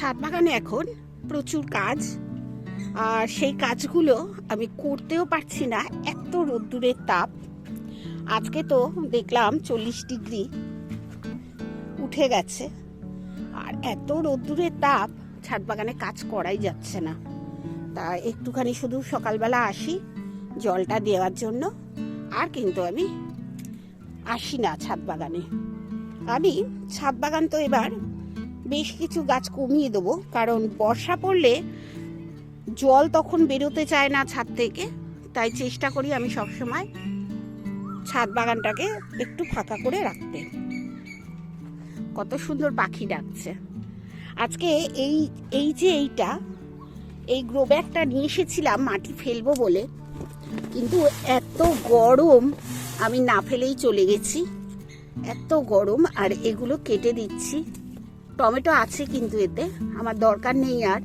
ছাদ বাগানে এখন প্রচুর কাজ, আর সেই কাজগুলো আমি করতেও পারছি না, এত রোদ্দুরের তাপ। আজকে তো দেখলাম চল্লিশ ডিগ্রি উঠে গেছে, আর এত রোদ্দুরের তাপ ছাদ বাগানে কাজ করাই যাচ্ছে না। তা একটুখানি শুধু সকালবেলা আসি, জলটা দেওয়ার জন্য, আর কিন্তু আমি আসি না ছাদ বাগানে আমি ছাদ বাগান তো এবার বেশ কিছু গাছ কমিয়ে দেবো, কারণ বর্ষা পড়লে জল তখন বেরোতে চায় না ছাদ থেকে, তাই চেষ্টা করি আমি সবসময় ছাদ বাগানটাকে একটু ফাঁকা করে রাখতে। কত সুন্দর পাখি ডাকছে। আজকে এই এই যে এইটা, এই গ্রো ব্যাগটা নিয়ে এসেছিলাম, মাটি ফেলব বলে, কিন্তু এত গরম আমি না ফেলেই চলে গেছি। এত গরম, আর এগুলো কেটে দিচ্ছি। টমেটো আছে কিন্তু এতে, আমার দরকার নেই আর।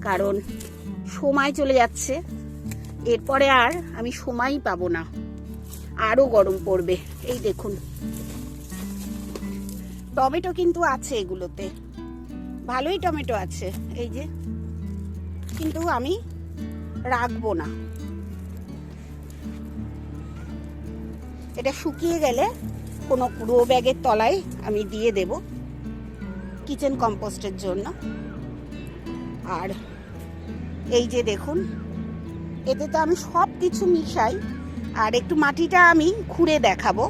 কারণ সময় চলে যাচ্ছে, এরপরে আর আমি সময়ই পাবো না। আরও গরম পড়বে, এই দেখুন। টমেটো কিন্তু আছে এগুলোতে। ভালোই টমেটো আছে, এই যে। কিন্তু আমি রাখব না। এটা শুকিয়ে গেলে কোনো গ্রো ব্যাগের তলায় আমি দিয়ে দেব। কিচেন কম্পোস্টের জন্য। আর এই যে দেখুন, এতে তো আমি সব কিছু মিশাই, আর একটু মাটিটা আমি খুঁড়ে দেখাবো।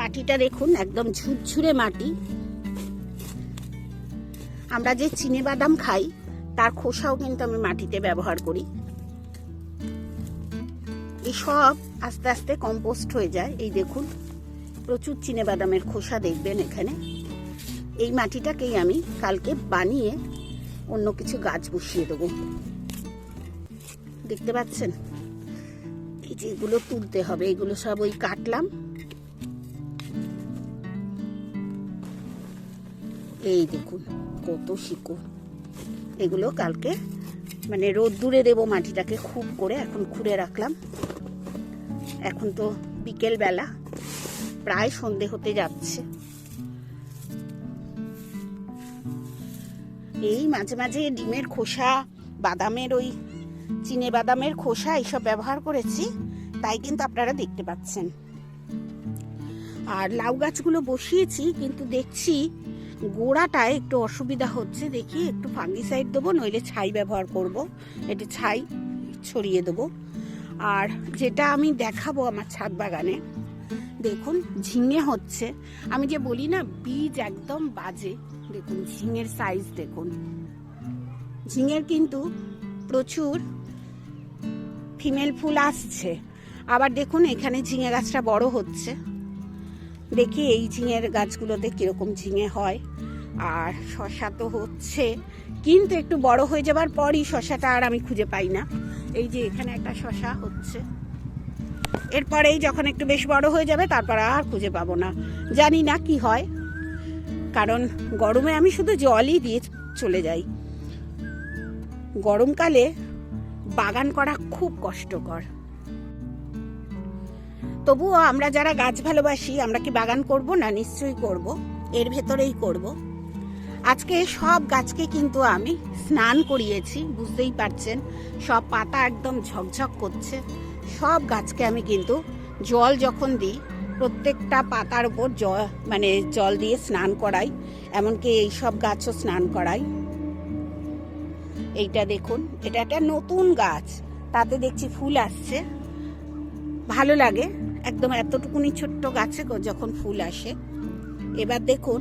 মাটিটা দেখুন, একদম ঝুরঝুরে মাটি। আমরা যে চিনে বাদাম খাই, তার খোসাও কিন্তু আমি মাটিতে ব্যবহার করি। এই সব আস্তে আস্তে কম্পোস্ট হয়ে যায়, এই দেখুন। প্রচুর চিনে বাদামের খোসা দেখবেন এখানে। এই মাটিটাকেই আমি কালকে বানিয়ে অন্য কিছু গাছ বসিয়ে দেবো। দেখতে পাচ্ছেন? এই যে এগুলো তুলতে হবে, এগুলো সব ওই কাটলাম। এই দেখুন, কত শিকড়। এগুলো কালকে মানে রোদ্দুরে দেবো মাটিটাকে খুব করে, এখন খুঁড়ে রাখলাম। এখন তো বিকেল বেলা প্রায় সন্ধে হতে যাচ্ছে। এই মাঝে মাঝে ডিমের খোসা, বাদামের ওই চিনে বাদামের খোসা এইসব ব্যবহার করেছি, তাই কিন্তু আপনারা দেখতে পাচ্ছেন। আর লাউ গাছগুলো বসিয়েছি, কিন্তু দেখছি গোড়াটায় একটু অসুবিধা হচ্ছে, দেখি একটু ফাঙ্গিসাইড দেবো, নইলে ছাই ব্যবহার করব। একটু ছাই ছড়িয়ে দেবো। আর যেটা আমি দেখাবো আমার ছাদ বাগানে দেখুন, ঝিঙে হচ্ছে। আমি যে বলি না, বীজ একদম বাজে। দেখুন, ঝিঙের সাইজ দেখুন। ঝিঙের কিন্তু প্রচুর ফিমেল ফুল আসছে। আবার দেখুন, এখানে ঝিঙে গাছটা বড় হচ্ছে। দেখি এই ঝিঙের গাছগুলোতে কীরকম ঝিঙে হয়। আর শশা তো হচ্ছে। কিন্তু একটু বড় হয়ে যাবার পরই শশাটা আর আমি খুঁজে পাই না। এই যে এখানে একটা শশা হচ্ছে। এরপরেই যখন একটু বেশ বড় হয়ে যাবে, তারপর আর খুঁজে পাবো না। জানি না কি হয়। কারণ গরমে আমি শুধু জলই দিয়ে চলে যাই। গরমকালে বাগান করা খুব কষ্টকর। তবুও আমরা যারা গাছ ভালোবাসি, আমরা কি বাগান করব? না, নিশ্চয়ই করব। এর ভেতরেই করব। আজকে সব গাছকে কিন্তু আমি স্নান করিয়েছি, বুঝতেই পারছেন। সব পাতা একদম ঝকঝক করছে। সব গাছকে আমি কিন্তু জল যখন দিই, প্রত্যেকটা পাতার উপর জল মানে জল দিয়ে স্নান করাই, এমনকি এই সব গাছও স্নান করাই। এইটা দেখুন, এটা একটা নতুন গাছ। তাতে দেখছি ফুল আসছে। ভালো লাগে, একদম এতটুকুনি ছোট্ট গাছে যখন ফুল আসে। এবার দেখুন,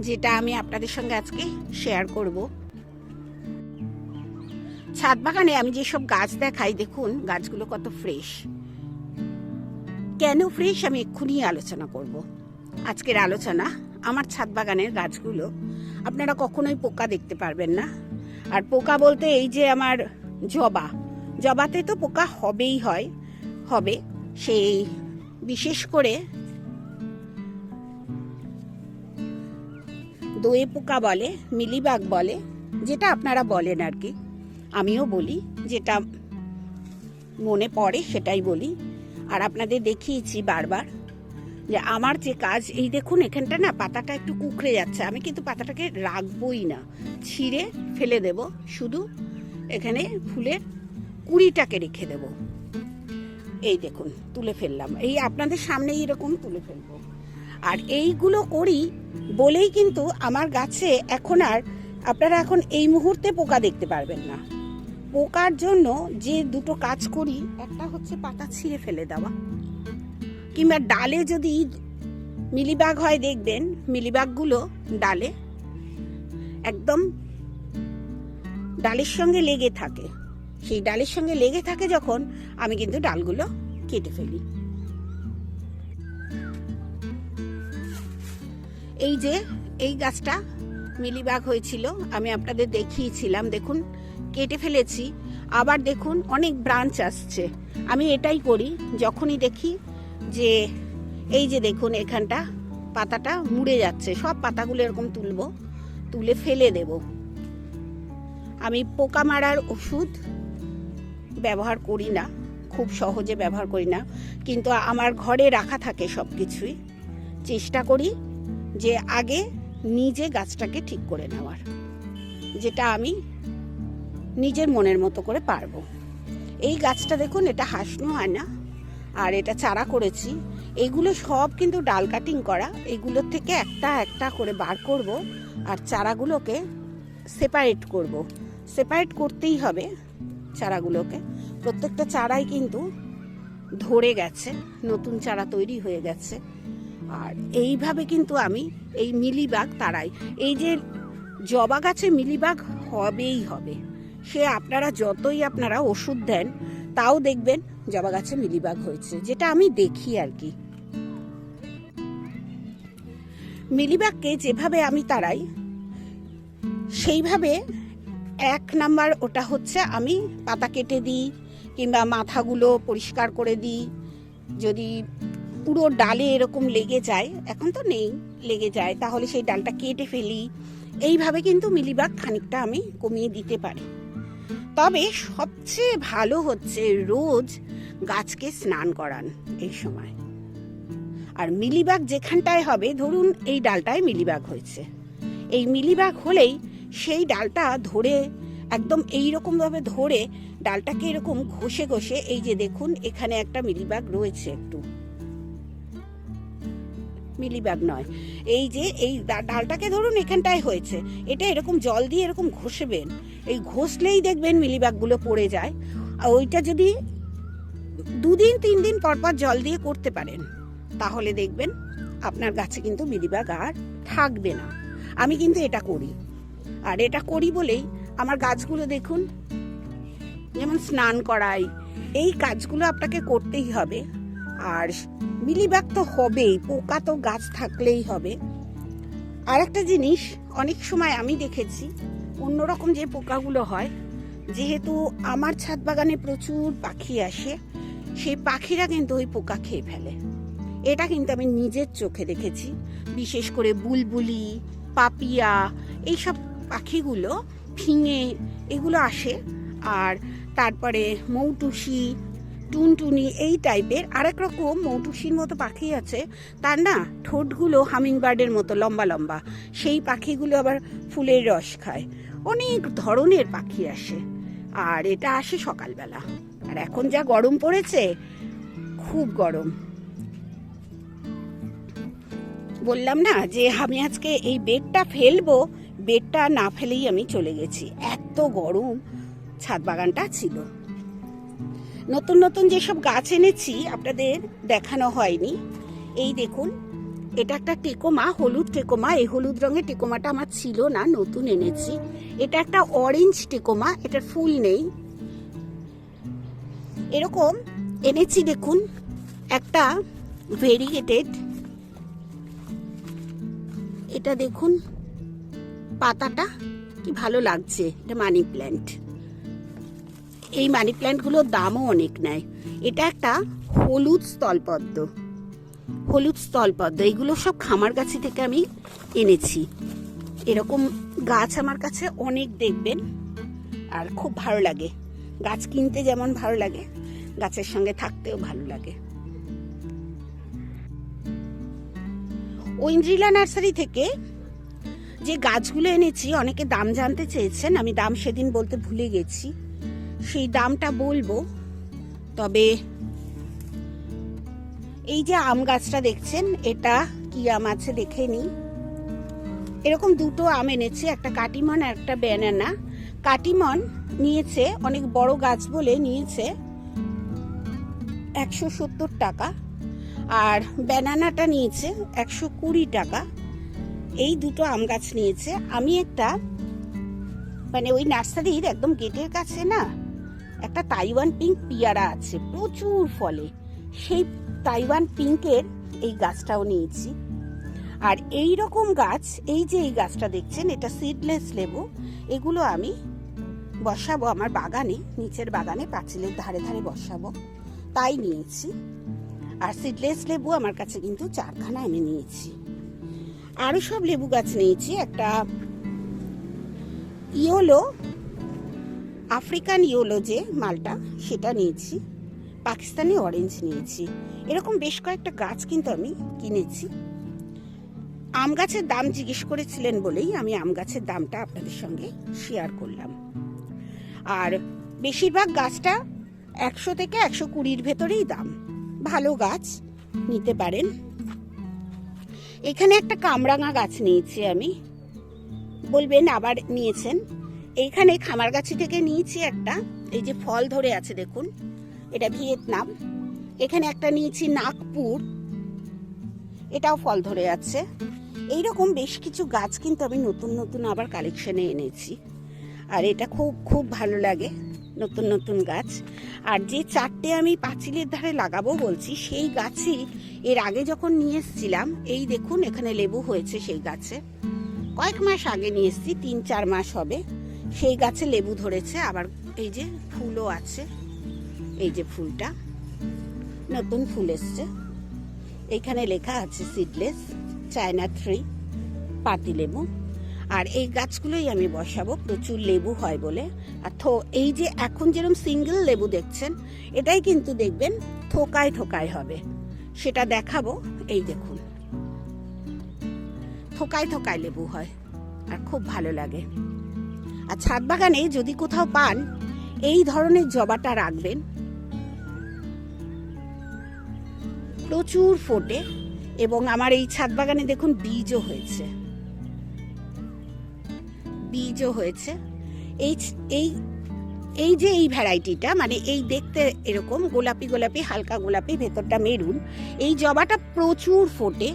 যেটা আমি আপনাদের সঙ্গে আজকে শেয়ার করব। ছাদ বাগানে আমি যেসব গাছ দেখাই, দেখুন, গাছগুলো কত ফ্রেশ কেন ফ্রেশ আমি এক্ষুনি আলোচনা করব। আজকের আলোচনা, আমার ছাদ বাগানের গাছগুলো। আপনারা কখনোই পোকা দেখতে পারবেন না। আর পোকা বলতে এই যে আমার জবা, জবাতে তো পোকা হবেই হয়, হবে। সেই বিশেষ করে দোয়ে পোকা বলে, মিলিবাগ বলে, যেটা আপনারা বলেন আর কি। আমিও বলি যেটা মনে পড়ে সেটাই বলি। আর আপনাদের দেখিয়েছি বারবার যে আমার যে কাজ এই দেখুন এখানটা না পাতাটা একটু কুকড়ে যাচ্ছে। আমি কিন্তু পাতাটাকে রাখবই না। ছিঁড়ে ফেলে দেব। শুধু এখানে ফুলের কুড়িটাকে রেখে দেব। এই দেখুন তুলে ফেললাম। এই আপনাদের সামনে এরকম তুলে ফেলব। আর এইগুলো করি বলেই কিন্তু আমার গাছে এখন আর আপনারা এখন এই মুহূর্তে পোকা দেখতে পারবেন না। পোকার জন্য যে দুটো কাজ করি, একটা হচ্ছে পাতা ছিঁড়ে ফেলে দেওয়া। কিংবা ডালে যদি মিলিবাগ হয় দেখবেন, মিলিবাগগুলো ডালে একদম ডালের সঙ্গে লেগে থাকে। সেই ডালের সঙ্গে লেগে থাকে যখন আমি কিন্তু ডালগুলো কেটে ফেলি। এই যে, এই গাছটা মিলিবাগ হয়েছিল, আমি আপনাদের দেখিয়েছিলাম। দেখুন কেটে ফেলেছি, আবার দেখুন অনেক ব্রাঞ্চ আসছে। আমি এটাই করি, যখনই দেখি যে এই যে দেখুন এখানটা পাতাটা মুড়ে যাচ্ছে, সব পাতাগুলো এরকম তুলব, তুলে ফেলে দেব। আমি পোকা মারার ওষুধ ব্যবহার করি না, খুব সহজে ব্যবহার করি না, কিন্তু আমার ঘরে রাখা থাকে সব কিছুই। চেষ্টা করি যে আগে নিজে গাছটাকে ঠিক করে নেওয়ার, যেটা আমি নিজের মনের মতো করে পারব। এই গাছটা দেখুন, এটা হাসনো হয় না। আর এটা চারা করেছি। এগুলো সব কিন্তু ডাল কাটিং করা। এগুলোর থেকে একটা একটা করে বার করব আর চারাগুলোকে সেপারেট করব। সেপারেট করতেই হবে চারাগুলোকে। প্রত্যেকটা চারাই কিন্তু ধরে গেছে, নতুন চারা তৈরি হয়ে গেছে। আর এইভাবে কিন্তু আমি এই মিলিবাগ তারাই। এই যে জবা গাছে মিলিবাগ হবেই হবে। সে আপনারা যতই আপনারা ওষুধ দেন, তাও দেখবেন জবা গাছে মিলিবাগ হয়েছে, যেটা আমি দেখি আর কি। মিলিবাগকে যেভাবে আমি তাড়াই, সেইভাবে এক নাম্বার ওটা হচ্ছে আমি পাতা কেটে দিই, কিংবা মাথাগুলো পরিষ্কার করে দিই। যদি পুরো ডালে এরকম লেগে যায়, এখন তো নেই, লেগে যায়, তাহলে সেই ডালটা কেটে ফেলি। এইভাবে কিন্তু মিলিবাগ খানিকটা আমি কমিয়ে দিতে পারি। তবে সবচেয়ে ভালো হচ্ছে রোজ গাছকে স্নান করান এই সময়। আর মিলিবাগ যেখানটায় হবে, ধরুন এই ডালটায় মিলিবাগ হয়েছে। এই মিলিবাগ হলেই সেই ডালটা ধরে, একদম এই রকম ভাবে ধরে ডালটাকে এরকম ঘষে ঘষে, এই যে দেখুন এখানে একটা মিলিবাগ রয়েছে একটু। মিলিবাগ নয়। এই যে এই ডালটাকে ধরুন এখানটায় হয়েছে, এটা এরকম জল দিয়ে এরকম ঘষবেন, এই ঘষলেই দেখবেন মিলিবাগগুলো পড়ে যায়। আর ওইটা যদি দুদিন, তিন দিন পর পর জল দিয়ে করতে পারেন, তাহলে দেখবেন আপনার গাছে কিন্তু মিলিবাগ আর থাকবে না। আমি কিন্তু এটা করি। আর এটা করি বলেই আমার গাছগুলো দেখুন, যেমন স্নান করাই, এই কাজগুলো আপনাকে করতেই হবে। আর মিলিবাগ তো হবেই, পোকা তো গাছ থাকলেই হবে। আর একটা জিনিস, অনেক সময় আমি দেখেছি, অন্যরকম যে পোকাগুলো হয়, যেহেতু আমার ছাদ বাগানে প্রচুর পাখি আসে, সেই পাখিরা কিন্তু ওই পোকা খেয়ে ফেলে। এটা কিন্তু আমি নিজের চোখে দেখেছি, বিশেষ করে বুলবুলি, পাপিয়া, এইসব পাখিগুলো ফিঙে এগুলো আসে, আর তারপরে মৌটুসি টুনটুনি এই টাইপের আরেক রকম মৌটুসির মতো পাখি আছে। তার না ঠোঁটগুলো হামিংবার্ডের মতো লম্বা লম্বা। সেই পাখিগুলো আবার ফুলের রস খায়। অনেক ধরনের পাখি আসে। আর এটা আসে সকালবেলা। আর এখন যা গরম পড়েছে, খুব গরম। বললাম না যে আমি আজকে এই বেডটা ফেলব, বেডটা না ফেলেই আমি চলে গেছি। এত গরম, ছাদ বাগানটা ছিল। নতুন নতুন যেসব গাছ এনেছি, আপনাদের দেখানো হয়নি। এই দেখুন, এটা একটা টেকোমা, হলুদ টেকোমা। এই হলুদ রঙের টেকোমাটা আমার ছিল না, নতুন এনেছি। এটা একটা অরেঞ্জ টেকোমা, এটার ফুল নেই। এরকম এনেছি, দেখুন, একটা ভেরিগেটেড এটা দেখুন, পাতাটা কি ভালো লাগছে, এটা মানি প্ল্যান্ট এই মানি প্ল্যান্টগুলোর দামও অনেক নেয়। এটা একটা হলুদ স্থলপদ্ম। হলুদ স্থলপদ্ম এইগুলো সব খামার গাছি থেকে আমি এনেছি। এরকম গাছ আমার কাছে অনেক দেখবেন, আর খুব ভালো লাগে। গাছ কিনতে যেমন ভালো লাগে, গাছের সঙ্গে থাকতেও ভালো লাগে। ঐন্দ্রিলা নার্সারি থেকে যে গাছগুলো এনেছি, অনেকে দাম জানতে চেয়েছেন, আমি দাম সেদিন বলতে ভুলে গেছি। সেই দামটা বলব। তবে এই যে আম গাছটা দেখছেন, এটা কি আম আছে দেখে নিই। এরকম দুটো আম এনেছে, একটা কাটিমন আর একটা ব্যানানা। কাটিমন নিয়েছে, অনেক বড় গাছ বলে নিয়েছে, একশো সত্তর টাকা। আর ব্যানানাটা নিয়েছে, একশো কুড়ি টাকা। এই দুটো আম গাছ নিয়েছে। আমি একটা মানে ওই নার্সারির একদম গেটের কাছে না একটা তাইওয়ান পিঙ্ক পিয়ারা আছে, প্রচুর ফলে। সেই তাইওয়ান পিঙ্কের এই গাছটাও নিয়েছি। আর এই রকম গাছ, এই যে এই গাছটা দেখছেন, এটা সিডলেস লেবু, এগুলো আমি বসাবো আমার বাগানে, নিচের বাগানে, পাঁচিলের ধারে ধারে বসাবো। তাই নিয়েছি। আর সিডলেস লেবু আমার কাছে কিন্তু চারখানা আমি নিয়েছি। আরও সব লেবু গাছ নিয়েছি, একটা ইয়োলো আফ্রিকান ইয়োলো যে মালটা সেটা নিয়েছি, পাকিস্তানি অরেঞ্জ নিয়েছি। এরকম বেশ কয়েকটা গাছ কিন্তু আমি কিনেছি। আম গাছের দাম জিজ্ঞেস করেছিলেন বলেই আমি আম গাছের দামটা আপনাদের সঙ্গে শেয়ার করলাম। আর বেশিরভাগ গাছটা একশো থেকে একশো কুড়ির ভেতরেই দাম। ভালো গাছ, নিতে পারেন। এখানে একটা কামরাঙা গাছ নিয়েছি আমি। বলবেন আবার নিয়েছেন। এইখানে খামারগাছি থেকে নিয়েছি একটা। এই যে ফল ধরে আছে, দেখুন। এটা ভিয়েতনাম। এখানে একটা নিয়েছি নাগপুর। এটাও ফল ধরে আছে। এই রকম বেশ কিছু গাছ কিন্তু আমি নতুন নতুন আবার কালেকশনে এনেছি। আর এটা খুব খুব ভালো লাগে, নতুন নতুন গাছ। আর যে চারটে আমি পাঁচিলের ধারে লাগাবো বলছি, সেই গাছই এর আগে যখন নিয়ে এসেছিলাম, এই দেখুন, এখানে লেবু হয়েছে সেই গাছে। কয়েক মাস আগে নিয়ে এসেছি, তিন, চার মাস হবে। সেই গাছে লেবু ধরেছে, আবার এই যে ফুলও আছে। এই যে ফুলটা, নতুন ফুল এসছে। এইখানে লেখা আছে সিডলেস চায়না থ্রি পাতি লেবু। আর এই গাছগুলোই আমি বসাবো, প্রচুর লেবু হয় বলে। আর থো, এই যে এখন যেরকম সিঙ্গেল লেবু দেখছেন, এটাই কিন্তু দেখবেন থোকায় থোকায় হবে। সেটা দেখাবো, এই দেখুন। থোকায় থোকায় লেবু হয়, আর খুব ভালো লাগে। আর ছাদ বাগানে যদি কোথাও পান, এই ধরনের জবাটা রাখবেন। প্রচুর ফোটে এবং আমার এই ছাদ বাগানে দেখুন বীজও হয়েছে। বীজও হয়েছে। এই এই এই যে এই ভ্যারাইটিটা মানে এই দেখতে এরকম গোলাপি গোলাপি, হালকা গোলাপি, ভেতরটা মেরুন, এই জবাটা প্রচুর ফোটে।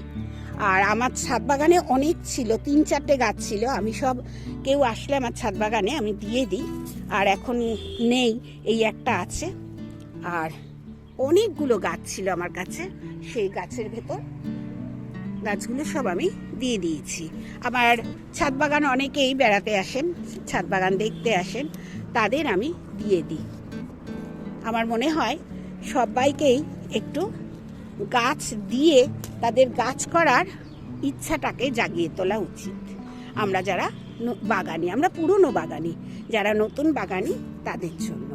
আর আমার ছাদ বাগানে অনেক ছিল, তিন চারটে গাছ ছিল। আমি সব, কেউ আসলে আমার ছাদ বাগানে আমি দিয়ে দিই। আর এখন নেই, এই একটা আছে। আর অনেকগুলো গাছ ছিল আমার কাছে, সেই গাছের ভেতর। গাছগুলো সব আমি দিয়ে দিয়েছি। আমার ছাদ বাগান অনেকেই বেড়াতে আসেন, ছাদ বাগান দেখতে আসেন, তাদের আমি দিয়ে দিই। আমার মনে হয় সবাইকেই একটু গাছ দিয়ে তাদের গাছ করার ইচ্ছাটাকে জাগিয়ে তোলা উচিত। আমরা যারা বাগানি, আমরা পুরনো বাগানি, যারা নতুন বাগানি, তাদের জন্য।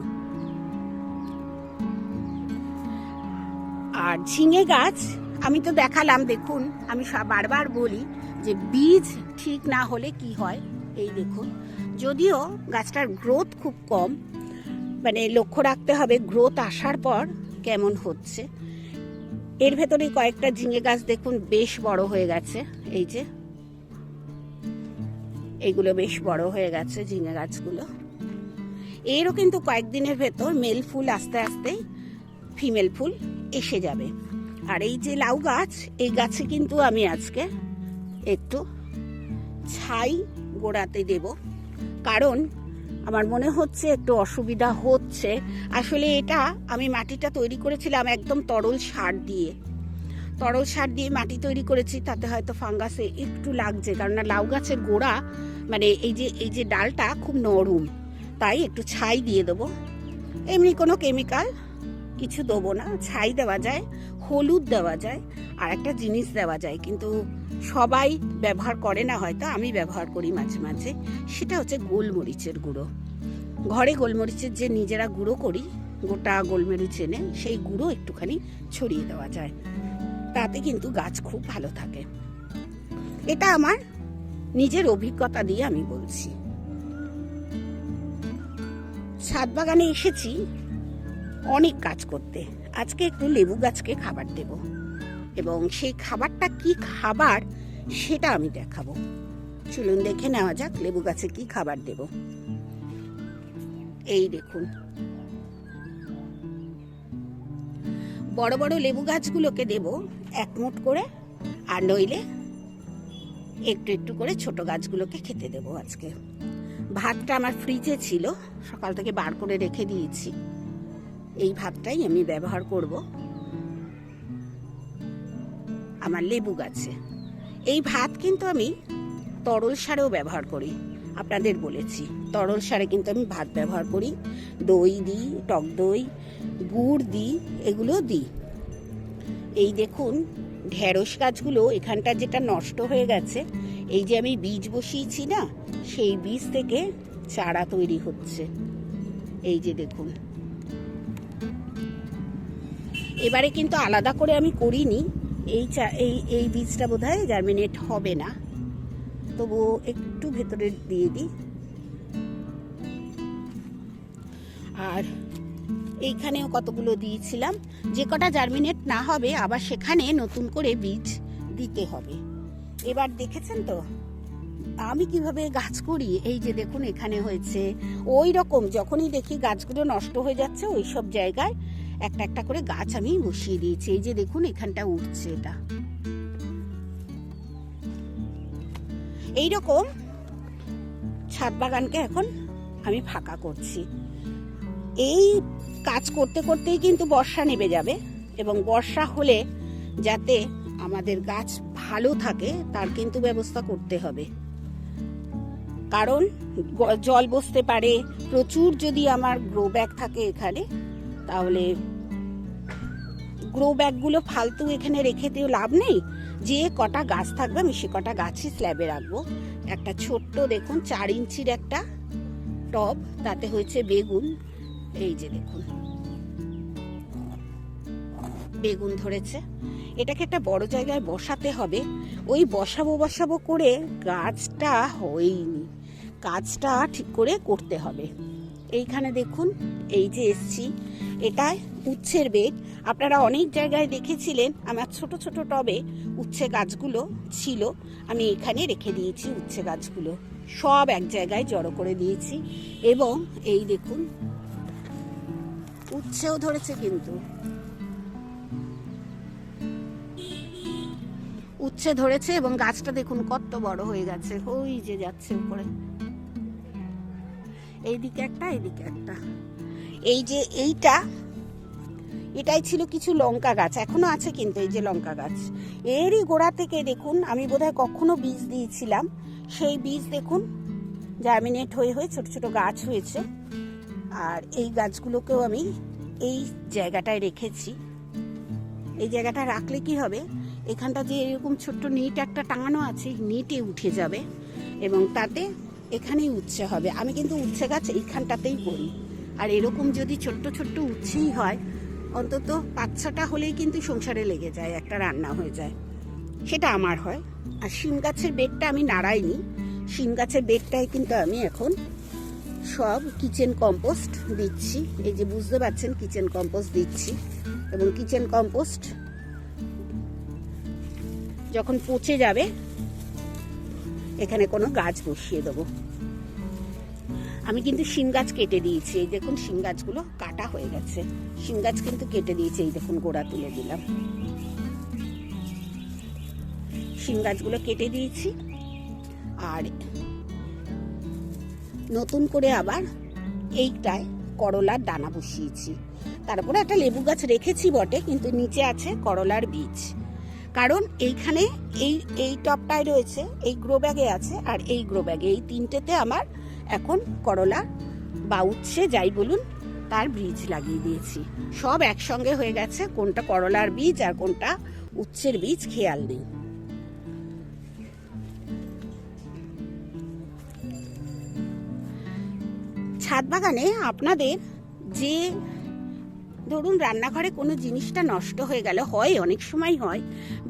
আর ঝিঙে গাছ, আমি তো দেখালাম, দেখুন, আমি বারবার বলি যে বীজ ঠিক না হলে কি হয়? এই দেখুন, যদিও গাছটার গ্রোথ খুব কম মানে লক্ষ্য রাখতে হবে গ্রোথ আসার পর কেমন হচ্ছে। এর ভেতরে কয়েকটা ঝিঙে গাছ দেখুন, বেশ বড় হয়ে গেছে। এই যে, এগুলো বেশ বড় হয়ে গেছে, ঝিঙে গাছগুলো। এরও কিন্তু কয়েকদিনের ভেতর মেল ফুল আস্তে আস্তে, ফিমেল ফুল এসে যাবে। আর এই যে লাউ গাছ, এই গাছে কিন্তু আমি আজকে একটু ছাই গোড়াতে দেব। কারণ আমার মনে হচ্ছে একটু অসুবিধা হচ্ছে। আসলে এটা আমি মাটিটা তৈরি করেছিলাম একদম তরল সার দিয়ে। তরল সার দিয়ে মাটি তৈরি করেছি, তাতে হয়তো ফাঙ্গাসে একটু লাগছে কারণ না লাউ গাছের গোড়া মানে এই যে এই যে ডালটা খুব নরম। তাই একটু ছাই দিয়ে দেবো। এমনি কোনো কেমিক্যাল কিছু দেবো না, ছাই দেওয়া যায়। হলুদ দেওয়া যায় আর একটা জিনিস দেওয়া যায়, কিন্তু সবাই ব্যবহার করে না, হয়তো আমি ব্যবহার করি মাঝে মাঝে, সেটা হচ্ছে গোলমরিচের গুঁড়ো। ঘরে গোলমরিচের যে নিজেরা গুঁড়ো করি, গোটা গোলমরিচ এনে সেই গুঁড়ো একটুখানি ছড়িয়ে দেওয়া যায়। তাতে কিন্তু গাছ খুব ভালো থাকে। এটা আমার নিজের অভিজ্ঞতা দিয়ে আমি বলছি। ছাদ বাগানে এসেছি অনেক কাজ করতে। আজকে একটু লেবু গাছকে খাবার দেব। এবং সেই খাবারটা কি খাবার সেটা আমি দেখাবো। চলুন দেখে নেওয়া যাক লেবু গাছে কি খাবার দেব। এই দেখুন। বড় বড় লেবু গাছগুলোকে দেব এক মুঠ করে, আর নইলে একটু একটু করে ছোট গাছগুলোকে খেতে দেব আজকে। ভাতটা আমার ফ্রিজে ছিল, সকাল থেকে বার করে রেখে দিয়েছি। এই ভাতটাই আমি ব্যবহার করব। আমার লেবু গাছে। এই ভাত কিন্তু আমি তরল সারেও ব্যবহার করি। আপনাদের বলেছি, তরল সারে কিন্তু আমি ভাত ব্যবহার করি। দই দিই, টক দই, গুড় দিই, এগুলো দিই। এই দেখুন, ঢেঁড়স গাছগুলো এখানটা যেটা নষ্ট হয়ে গেছে, এই যে আমি বীজ বসিয়েছি না, সেই বীজ থেকে চারা তৈরি হচ্ছে। এই যে দেখুন। এবারে কিন্তু আলাদা করে আমি করিনি। এই চা, এই এই বীজটা বোধ হয় জার্মিনেট হবে না। তবুও একটু ভেতরে দিয়ে দিই। আর এইখানেও কতগুলো দিয়েছিলাম। যে কটা জার্মিনেট না হবে, আবার সেখানে নতুন করে বীজ দিতে হবে। এবার দেখেছেন তো? আমি কীভাবে গাছ করি? এই যে দেখুন, এখানে হয়েছে। ওই রকম, যখনই দেখি গাছগুলো নষ্ট হয়ে যাচ্ছে ওই সব জায়গায় একটা একটা করে গাছ আমি বসিয়ে দিয়েছি। এই যে দেখুন, এখানটা উঠছে এটা। এইরকম ছাদ বাগানকে এখন আমি ফাঁকা করছি। এই কাজ করতে করতেই কিন্তু বর্ষা নেমে যাবে এবং বর্ষা হলে যাতে আমাদের গাছ ভালো থাকে, তার কিন্তু ব্যবস্থা করতে হবে। কারণ জল বসতে পারে, প্রচুর যদি আমার গ্রো ব্যাগ থাকে এখানে, তাহলে গ্রো ব্যাগগুলো ফালতু এখানে রেখে দিয়ে লাভ নেই। যে কটা গাছ থাকবে, আমি সে কটা গাছই স্ল্যাবে রাখব। একটা ছোট্ট দেখুন, চার ইঞ্চির একটা টব, তাতে হয়েছে বেগুন। এই যে দেখুন। বেগুন ধরেছে। এটাকে একটা বড় জায়গায় বসাতে হবে। ওই বসাবো বসাবো করে গাছটা হয়নি। কাজটা ঠিক করে করতে হবে। এইখানে দেখুন, এই যে এসছি। এটা উচ্ছের বেড। আপনারা অনেক জায়গায় দেখেছিলেন, আমার ছোট ছোট টবে উচ্ছে গাছগুলো ছিল। আমি এখানে রেখে দিয়েছি উচ্ছে গাছগুলো। সব এক জায়গায় জড়ো করে দিয়েছি। এবং এই দেখুন, উচ্ছেও ধরেছে কিন্তু। উচ্ছে ধরেছে এবং গাছটা দেখুন কত বড় হয়ে গেছে। ওই যে যাচ্ছে উপরে। এইদিকে একটা এইদিকে একটা। এই যে এইটা, এটাই ছিল কিছু লঙ্কা গাছ, এখনও আছে কিন্তু এই যে লঙ্কা গাছ। এরই গোড়া থেকে দেখুন, আমি বোধহয় কখনো বীজ দিয়েছিলাম, সেই বীজ দেখুন জার্মিনেট হয়ে হয়ে ছোট ছোট গাছ হয়েছে। আর এই গাছগুলোকেও আমি এই জায়গাটায় রেখেছি। এই জায়গাটা রাখলে কি হবে? এখানটা যে এরকম ছোট্ট নিট একটা টাঙানো আছে, নিটে উঠে যাবে এবং তাতে এখানেই উচ্ছে হবে। আমি কিন্তু উচ্ছে গাছ এইখানটাতেই করি আর এরকম যদি ছোট্ট ছোট্ট উচ্ছেই হয়, অন্তত পাঁচ ছটা হলেই কিন্তু সংসারে লেগে যায়, একটা রান্না হয়ে যায়। সেটা আমার হয়। আর শিম গাছের বেডটা আমি নাড়াইনি। শিম গাছের বেডটাই কিন্তু আমি এখন সব কিচেন কম্পোস্ট দিচ্ছি। এই যে বুঝতে পারছেন, কিচেন কম্পোস্ট দিচ্ছি। এবং কিচেন কম্পোস্ট যখন পচে যাবে এখানে কোনো গাছ বসিয়ে দেবো। আমি কিন্তু শিম গাছ কেটে দিয়েছি। এই দেখুন শিম গাছগুলো কাটা হয়ে গেছে। শিম গাছ কিন্তু কেটে দিয়েছি, এই দেখুন, গোড়া তুলে দিলাম। শিম গাছগুলো কেটে দিয়েছি। আর নতুন করে আবার এইটায় করলার দানা বসিয়েছি। তারপরে একটা লেবু গাছ রেখেছি বটে, কিন্তু নিচে আছে করলার বীজ। কারণ এইখানে এই এই টপটায় রয়েছে, এই গ্রো ব্যাগে আছে, আর এই গ্রো ব্যাগে এই তিনটেতে আমার এখন করলা বা উচ্ছে, যাই বলুন, তার বীজ লাগিয়ে দিয়েছি। সব একসঙ্গে হয়ে গেছে, কোনটা করলার বীজ আর কোনটা উচ্ছের বীজ, খেয়াল নেই। ছাদ বাগানে আপনাদের যে ধরুন রান্নাঘরে কোনো জিনিসটা নষ্ট হয়ে গেলে হয়, অনেক সময় হয়,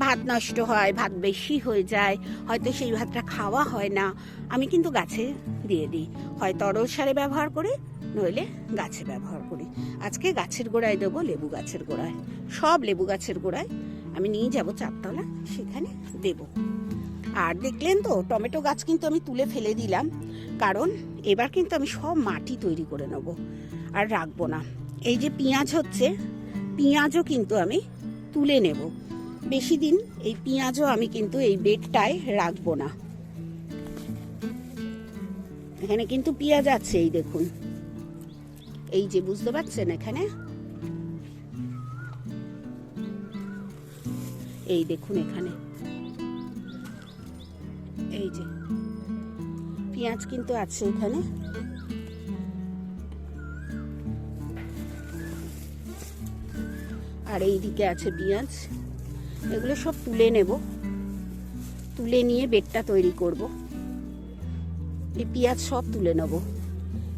ভাত নষ্ট হয়, ভাত বেশি হয়ে যায়, হয়তো সেই ভাতটা খাওয়া হয় না, আমি কিন্তু গাছে দিয়ে দিই। হয় তরল সারে ব্যবহার করি, নইলে গাছে ব্যবহার করি। আজকে গাছের গোড়ায় দেবো লেবু গাছের গোড়ায়। সব লেবু গাছের গোড়ায় আমি নিয়ে যাব চারতলা, সেখানে দেব। আর দেখলেন তো, টমেটো গাছ কিন্তু আমি তুলে ফেলে দিলাম, কারণ এবার কিন্তু আমি সব মাটি তৈরি করে নেব, আর রাখব না। এই যে পেঁয়াজ হচ্ছে, পেঁয়াজও কিন্তু আমি তুলে নেব। বেশি দিন এই পেঁয়াজও আমি কিন্তু এই বেডটায় রাখব না। এখানে কিন্তু পেঁয়াজ আছে, এই দেখুন। এই যে বুঝতে পারছেন এখানে? এই দেখুন এখানে। এই যে, পেঁয়াজ কিন্তু আছে এখানে। আর এই দিকে আছে পেঁয়াজ। এগুলো সব তুলে নেব। তুলে নিয়ে বেডটা তৈরি করব। এই পেঁয়াজ সব তুলে নেব।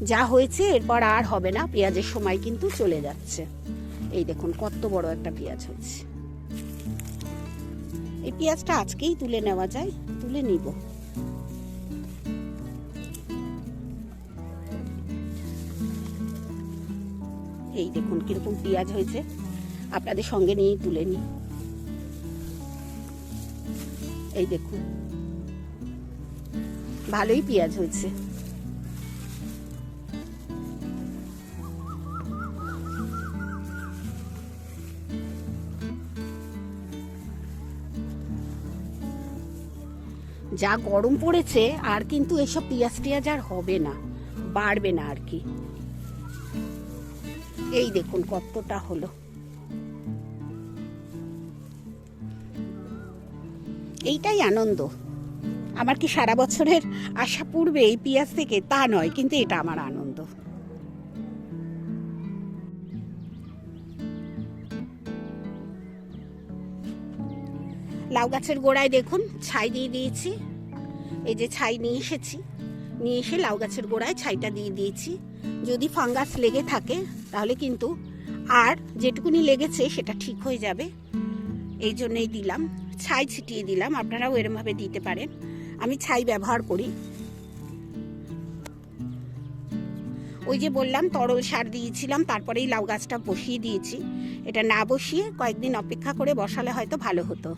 যা হয়েছে, এরপর আর হবে না। পেঁয়াজের সময় কিন্তু চলে যাচ্ছে। এই দেখুন, কত বড় একটা পেঁয়াজ হচ্ছে। এই পেঁয়াজটা আজকেই তুলে নেওয়া যায়। তুলে নিব। এই দেখুন, কীরকম পেঁয়াজ হয়েছে। আপনাদের সঙ্গে নিয়েই তুলে নিই। এই দেখুন। ভালোই পেঁয়াজ হয়েছে। যা গরম পড়েছে, আর কিন্তু এসব পেঁয়াজ টিয়াজ আর হবে না, বাড়বে না আর কি। এই দেখুন কতটা হলো। এইটাই আনন্দ। আমার কি সারা বছরের আশা পূর্বে এই পেঁয়াজ থেকে? তা নয়, কিন্তু এটা আমার আনন্দ। লাউ গাছের গোড়ায় দেখুন, ছাই দিয়ে দিয়েছি। এই যে ছাই নিয়ে এসেছি। নিয়ে এসে লাউ গাছের গোড়ায় ছাইটা দিয়ে দিয়েছি। যদি ফাঙ্গাস লেগে থাকে, তাহলে কিন্তু আর যেটুকুনি লেগেছে সেটা ঠিক হয়ে যাবে। এই জন্যই দিলাম। ছাই ছিটিয়ে দিলাম, আপনারাও এরমভাবে দিতে পারেন। আমি ছাই ব্যবহার করি। ওই যে বললাম, তরল সার দিয়েছিলাম, তারপরেই লাউ গাছটা বসিয়ে দিয়েছি। এটা না বসিয়ে কয়েকদিন অপেক্ষা করে বসালে হয়তো ভালো হতো।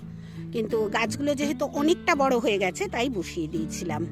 কিন্তু গাছগুলো যেহেতু অনেকটা বড় হয়ে গেছে, তাই বসিয়ে দিয়েছিলাম।